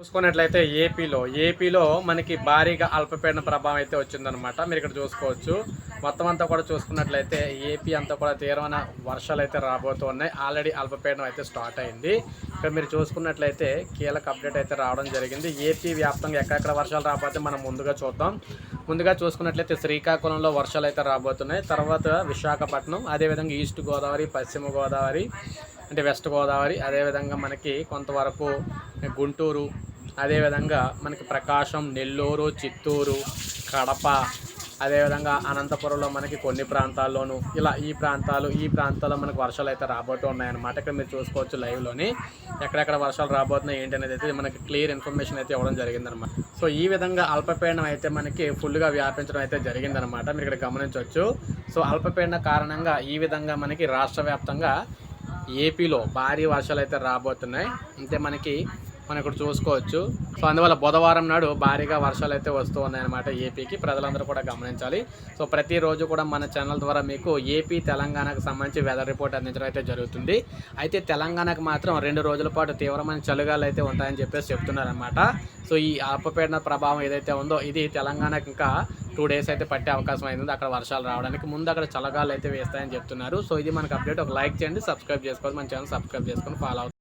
చూసుకున్నట్లయితే ఏపీలో ఏపీలో మనకి భారీగా అల్పపీడన ప్రభావం అయితే వచ్చిందనమాట మీరు ఇక్కడ చూసుకోవచ్చు. మొత్తం అంతా కూడా చూసుకున్నట్లయితే ఏపీ అంతా కూడా తీవ్రమైన వర్షాలు అయితే రాబోతున్నాయి. ఆల్రెడీ అల్పపీడనం అయితే స్టార్ట్ అయింది. ఇక్కడ మీరు చూసుకున్నట్లయితే కీలక అప్డేట్ అయితే రావడం జరిగింది. ఏపీ వ్యాప్తంగా ఎక్కడెక్కడ వర్షాలు రాబోతే మనం ముందుగా చూద్దాం. ముందుగా చూసుకున్నట్లయితే శ్రీకాకుళంలో వర్షాలు అయితే రాబోతున్నాయి. తర్వాత విశాఖపట్నం అదేవిధంగా ఈస్ట్ గోదావరి పశ్చిమ గోదావరి అంటే వెస్ట్ గోదావరి అదేవిధంగా మనకి కొంతవరకు గుంటూరు అదేవిధంగా మనకి ప్రకాశం నెల్లూరు చిత్తూరు కడప అదేవిధంగా అనంతపురంలో మనకి కొన్ని ప్రాంతాల్లోనూ ఇలా ఈ ప్రాంతాలు ఈ ప్రాంతాల్లో మనకి వర్షాలు అయితే రాబోతూ ఉన్నాయన్నమాట. ఇక్కడ మీరు చూసుకోవచ్చు లైవ్లోని ఎక్కడెక్కడ వర్షాలు రాబోతున్నాయి ఏంటి అనేది అయితే మనకి క్లియర్ ఇన్ఫర్మేషన్ అయితే ఇవ్వడం జరిగిందనమాట సో ఈ విధంగా అల్పపీడనం అయితే మనకి ఫుల్గా వ్యాపించడం అయితే జరిగిందనమాట మీరు ఇక్కడ గమనించవచ్చు. సో అల్పపీడన కారణంగా ఈ విధంగా మనకి రాష్ట్ర వ్యాప్తంగా ఏపీలో భారీ వర్షాలు అయితే రాబోతున్నాయి. అంటే మనకి మనం ఇక్కడ చూసుకోవచ్చు. సో అందువల్ల బుధవారం నాడు భారీగా వర్షాలు అయితే వస్తూ ఉన్నాయన్నమాట ఏపీకి. ప్రజలందరూ కూడా గమనించాలి. సో ప్రతిరోజు కూడా మన ఛానల్ ద్వారా మీకు ఏపీ తెలంగాణకు సంబంధించి వెదర్ రిపోర్ట్ అందించడం అయితే జరుగుతుంది. అయితే తెలంగాణకు మాత్రం రెండు రోజుల పాటు తీవ్రమైన చలిగాలు అయితే ఉంటాయని చెప్పేసి చెప్తున్నారనమాట సో ఈ అల్పపీడన ప్రభావం ఏదైతే ఉందో ఇది తెలంగాణకు ఇంకా టూ డేస్ అయితే పట్టే అవకాశం అయింది. అక్కడ వర్షాలు రావడానికి ముందు అక్కడ చల్లగాలు అయితే వేస్తాయని చెప్తున్నారు. సో ఇది మనకు అప్డేట్. ఒక లైక్ చేయండి సబ్స్క్రైబ్ చేసుకోవాలి మన ఛానల్ సబ్స్క్రైబ్ చేసుకొని ఫాలో